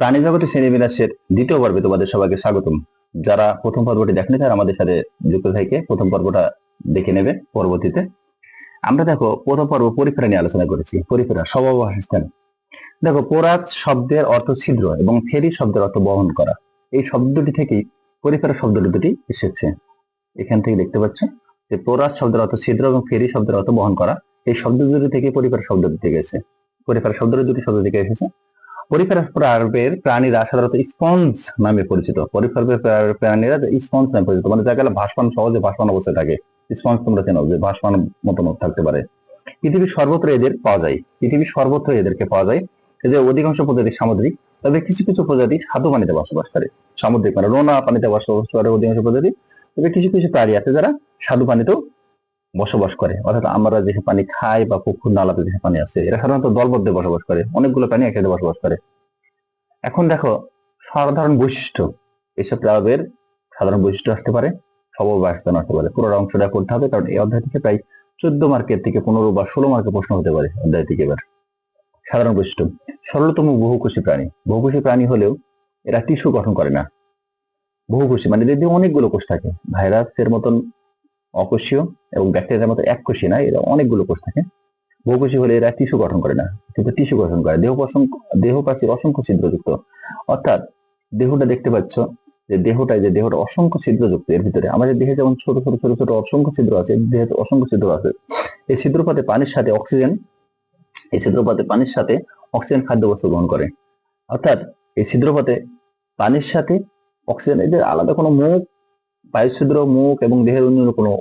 প্রাণী জগতে শ্রেণীবিন্যাসের দ্বিতীয় পর্বে তোমাদের সবাইকে স্বাগতম। যারা প্রথম পর্বটি দেখেনি, তারা আমাদের সাথে যুক্ত থেকে প্রথম পর্বটা দেখে নেবে পরবর্তীতে। আমরা দেখো, প্রথম পর্ব পরিফেরা নিয়ে আলোচনা করেছি, পরিফেরা স্বভাব স্থান। দেখো পোরাজ শব্দের অর্থ ছিদ্র এবং ফেরি শব্দের অর্থ বহন করা। এই শব্দ দুটি থেকেই পরিফেরা শব্দ দুটি এসেছে। এখান থেকে দেখতে পাচ্ছ যে পোরাজ শব্দের অর্থ ছিদ্র এবং ফেরি শব্দের অর্থ বহন করা। এই শব্দ দুটি থেকে পরিফেরা শব্দ থেকে এসেছে পরিফেরা শব্দ দুটি শব্দ থেকে এসেছে। পরিফেরা প্রাণের প্রাণীরা সাধারণত স্পঞ্জ নামে পরিচিত। পরিফেরা প্রাণীরা স্পঞ্জ নামে পরিচিত। মানে দেখা গেল ভাসমান সহজে ভাসমান অবস্থায় থাকে। স্পঞ্জ তোমরা চেনো যে ভাসমান মতন থাকতে পারে। পৃথিবীর সর্বত্র এদের পাওয়া যায়। পৃথিবীর সর্বত্র এদেরকে পাওয়া যায়। এদের অধিকাংশ প্রজাতি সামুদ্রিক, তবে কিছু কিছু প্রজাতি স্বাদু পানিতে বসবাস করে। সামুদ্রিক মানে রোনা পানিতে বসবাস করে অধিকাংশ প্রজাতি। তবে কিছু কিছু প্রাণী আছে যারা স্বাদু পানিতেও বসবাস করে। অর্থাৎ আমরা যে পানি খাই বা পুকুর নালাতে যে পানি আছে এরা সাধারণত দলবদ্ধ বসবাস করে। অনেকগুলো প্রাণী একসাথে বসবাস করে। এখন দেখো, সাধারণ বৈশিষ্ট্য। এসব প্রাণীর সাধারণ বৈশিষ্ট্য আসতে পারে সববাসস্থান আসতে পারে। পুরো অংশটা করতে হবে, কারণ এই অধ্যায় থেকে প্রায় চোদ্দ মার্কের থেকে পনেরো বা ষোলো মার্কের প্রশ্ন হতে পারে অধ্যায় থেকে এবার। সাধারণ বৈশিষ্ট্য, সরলতম বহুকোষী প্রাণী। বহুকোষী প্রাণী হলেও এরা টিস্যু গঠন করে না। বহুকোষী মানে দেহে অনেকগুলো কোষ থাকে। ভাইরাসের মতন অকোষীয় এবং ব্যাকটেরিয়ার মতো এককোষী না, এরা অনেকগুলো কোষ থাকে। বহুকোষী হলে এরা টিস্যু গঠন করে না, কিন্তু টিস্যু গঠন করে। দেহ দেহ প্রাচীর অসংখ্য ছিদ্রযুক্ত। অর্থাৎ দেহটা দেখতে পাচ্ছ যে দেহটা যে দেহটা অসংখ্য ছিদ্রযুক্ত, এর ভিতরে আমাদের দেহে যেমন ছোট ছোট ছোট ছোট অসংখ্য ছিদ্র আছে, দেহে অসংখ্য ছিদ্র আছে। এই ছিদ্রপাতে পানির সাথে অক্সিজেন এই ছিদ্রপাতে পানির সাথে অক্সিজেন খাদ্য বস্তু গ্রহণ করে। অর্থাৎ এই ছিদ্রপাতে পানির সাথে অক্সিজেন এদের আলাদা কোনো মুখ বায়ুছিদ্র মুখ এবং দেহের অন্য কোনো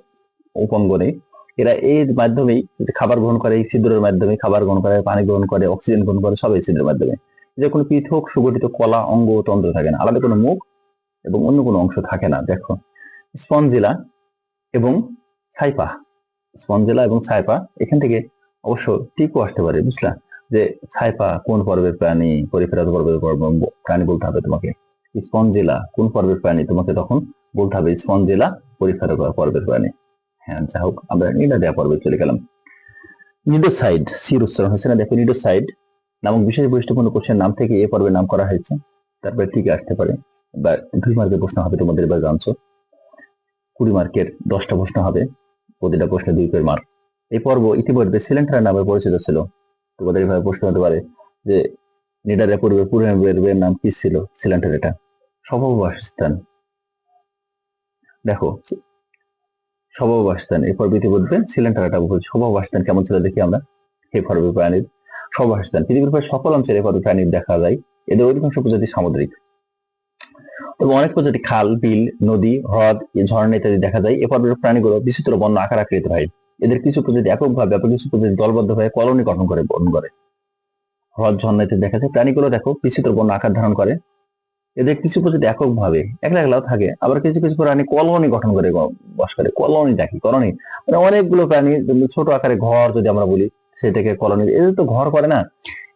উপাঙ্গ নেই। এরা এর মাধ্যমেই খাবার গ্রহণ করে, এই ছিদ্রের মাধ্যমে খাবার গ্রহণ করে, পানি গ্রহণ করে, অক্সিজেন গ্রহণ করে, সব এই ছিদ্রের মাধ্যমে। যে কোনো পৃথক, সুগঠিত কলা, অঙ্গ, তন্ত্র থাকে না। আলাদা কোনো মুখ এবং অন্য কোনো অংশ থাকে না। দেখো, স্পঞ্জিলা এবং সাইপা স্পঞ্জিলা এবং সাইপা এখান থেকে অবশ্য টিকও আসতে পারে, বুঝলা? যে সাইপা কোন পর্বের প্রাণী পরিফেরাত পর্বের পর্ব- প্রাণী বলতে হবে তোমাকে। স্পঞ্জিলা কোন পর্বের প্রাণী? তোমাকে তখন বলতে হবে স্পঞ্জিলা পরিফেরা পর্বের প্রাণী। হ্যাঁ যা হোক, আমরা নিডা দেওয়া পর্বে চলে গেলাম। নিডোসাইড সির উচ্চারণ হচ্ছে না? দেখো, নিডোসাইড নামক বিশেষ বৈশিষ্ট্যপূর্ণ কোষের নাম থেকে এ পর্বের নাম করা হয়েছে। তারপরে ঠিক আসতে পারে। বা দুই মার্কের প্রশ্ন হবে, তোমাদের এবার জানছো। কুড়ি মার্কের দশটা প্রশ্ন হবে, প্রতিটা প্রশ্নে দুই পের মার্ক এই পর্ব ইতিমধ্যে সিলেন্ডার নামে পরিচিত ছিল। তোমাদের এভাবে প্রশ্ন হতে পারে যে নিডারের পূর্বে পূর্বের নাম কি ছিল? সিলেন্ডার এটা। স্বভাববাসস্থান দেখো স্বভাববাসস্থান এই পর্বে ইতিমধ্যে সিলেন্ডারটা স্বভাববাসস্থান কেমন ছিল দেখি আমরা। এই পর্বে প্রাণীর স্বভাববাসস্থান পৃথিবীর প্রায় সকল অঞ্চলে এই প্রাণীর দেখা যায়। এদের অধিকাংশ প্রজাতি সামুদ্রিক। তবে অনেক প্রজাতি খাল, বিল, নদী, হ্রদ, ঝর্ণা ইত্যাদি দেখা যায়। এ পর্বের প্রাণীগুলো বিচিত্র বন্য আকার আকৃতি হয়। এদের কিছু প্রজাতি এককভাবে, আবার কিছু প্রজাতি দলবদ্ধভাবে কলোনি গঠন করে বহন করে। হ্রদ, ঝর্ণা ইত্যাদি দেখা যায়। প্রাণীগুলো দেখো বিচিত্র বন্য আকার ধারণ করে। এদের কিছু প্রজাতি এককভাবে, একলা একলাও থাকে। আবার কিছু কিছু প্রাণী কলোনি গঠন করে বাস করে, কলোনি দেখি কলোনি। মানে অনেকগুলো প্রাণী ছোট আকারে ঘর যদি আমরা বলি, সেটাকে কলোনি। এদের তো ঘর করে না।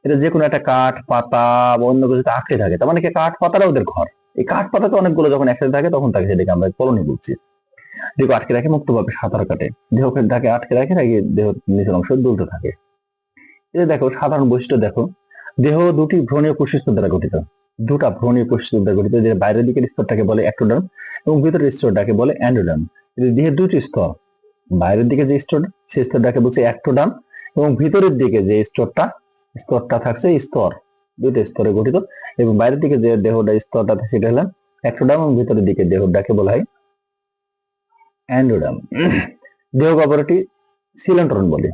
এটা যে কোনো একটা কাঠ, পাতা বা অন্য কিছুতে আটকে থাকে। তার মানে কাঠ পাতাটা ওদের ঘর। এই কাঠ, পাতাতে অনেকগুলো যখন একসাথে থাকে, তখন তাকে সেটাকে আমরা কলোনি বলছি। দেহ আটকে রাখে মুক্তভাবে সাঁতার কাটে। দেহকে ঢাকে আটকে রাখে নাকি দেহ নিচের অংশ দুলতে থাকে। যে দেখো, সাধারণ বৈশিষ্ট্য দেখো। দেহ দুটি ভ্রণীয় কোষস্তর দ্বারা গঠিত। দুটা ভ্রণীয় কোষস্তর দ্বারা গঠিত যে বাইরের দিকের স্তরটাকে বলে অ্যাক্টোডার্ম এবং ভিতরের স্তরটাকে বলে অ্যান্ডোডার্ম দেহের দুটি স্তর, বাইরের দিকে যে স্তর, সেই স্তরটাকে বলছে অ্যাক্টোডার্ম এবং ভিতরের দিকে যে স্তরটা স্তরটা থাকছে স্তর দুটো স্তরে গঠিত এবং বাইরের দিকে যে দেহটা, স্তরটা সেটা হলো অ্যাক্টোডার্ম এবং ভিতরের দিকে দেহটাকে বলা হয় অ্যান্ডোডার্ম দেহ গহ্বরটি সিলেন্ট্রন বলে।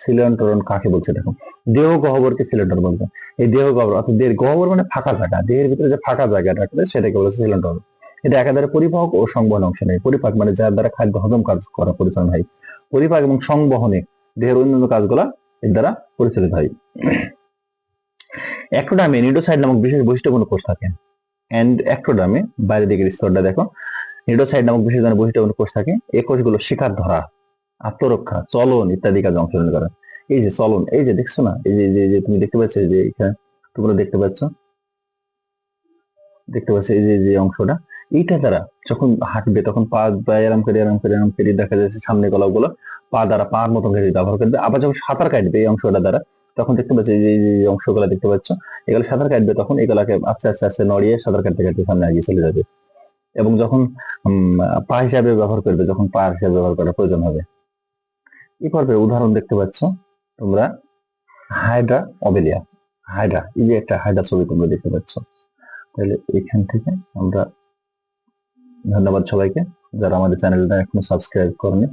সিলেন্টরন কাকে বলছে দেখো? দেহ গহ্বরকে সিলেন্টরন বলছে এই দেহ গহ্বর, অর্থাৎ দেহের গহ্বর মানে ফাঁকা জায়গা। দেহের ভিতরে যে ফাঁকা জায়গাটা সেটাকে বলে সিলেন্টরন এটা একাধারে পরিবাহক ও সংবহন অংশ নেই। পরিপাক মানে যার দ্বারা খাদ্য হজম কাজ করা পরিচালনা হয়। পরিপাক এবং সংবহনে দেহের অন্যান্য কাজগুলা এর দ্বারা পরিচালিত হয়। অ্যাক্টোডামে নিডোসাইড নামক বিশেষ বৈশিষ্ট্যপূর্ণ কোষ থাকে। অ্যান্ড অ্যাক্টোডামে বাইরের দিকের স্তরটা দেখো। নিডোসাইড নামক বিশেষ ধরনের বৈশিষ্ট্যপূর্ণ কোষ থাকে। এই কোষগুলো শিকার ধরা। আত্মরক্ষা, চলন ইত্যাদি কাজে অংশগ্রহণ করে এই যে চলন, এই যে দেখছ না, এই যে যে- তুমি দেখতে পাচ্ছ যে এখানে তোমরা দেখতে পাচ্ছ দেখতে পাচ্ছ এই যে যে অংশটা, এইটা দ্বারা যখন হাঁটবে তখন পা বা এরম করে এরম করে এরম করে, দেখা যাচ্ছে সামনে গলাগুলো পা দ্বারা পার মতন করে ব্যবহার করবে আবার যখন সাঁতার কাটবে এই অংশটা দ্বারা, তখন দেখতে পাচ্ছ এই যে অংশগুলো দেখতে পাচ্ছ, এগুলো সাঁতার কাটবে তখন এগুলাকে আস্তে আস্তে আস্তে নড়িয়ে সাঁতার কাটতে কাটতে সামনে এগিয়ে চলে যাবে। এবং যখন পা হিসাবে ব্যবহার করবে, যখন পা হিসাবে ব্যবহার করার প্রয়োজন হবে। এই পর্বের উদাহরণ দেখতে পাচ্ছ তোমরা। হাইড্রা অবেলিয়া হাইড্রা এই যে একটা হাইড্রা ছবি তোমরা দেখতে পাচ্ছ। তাহলে এখান থেকে আমরা ধন্যবাদ সবাইকে। যারা আমাদের চ্যানেলটা এখনও সাবস্ক্রাইব করেনি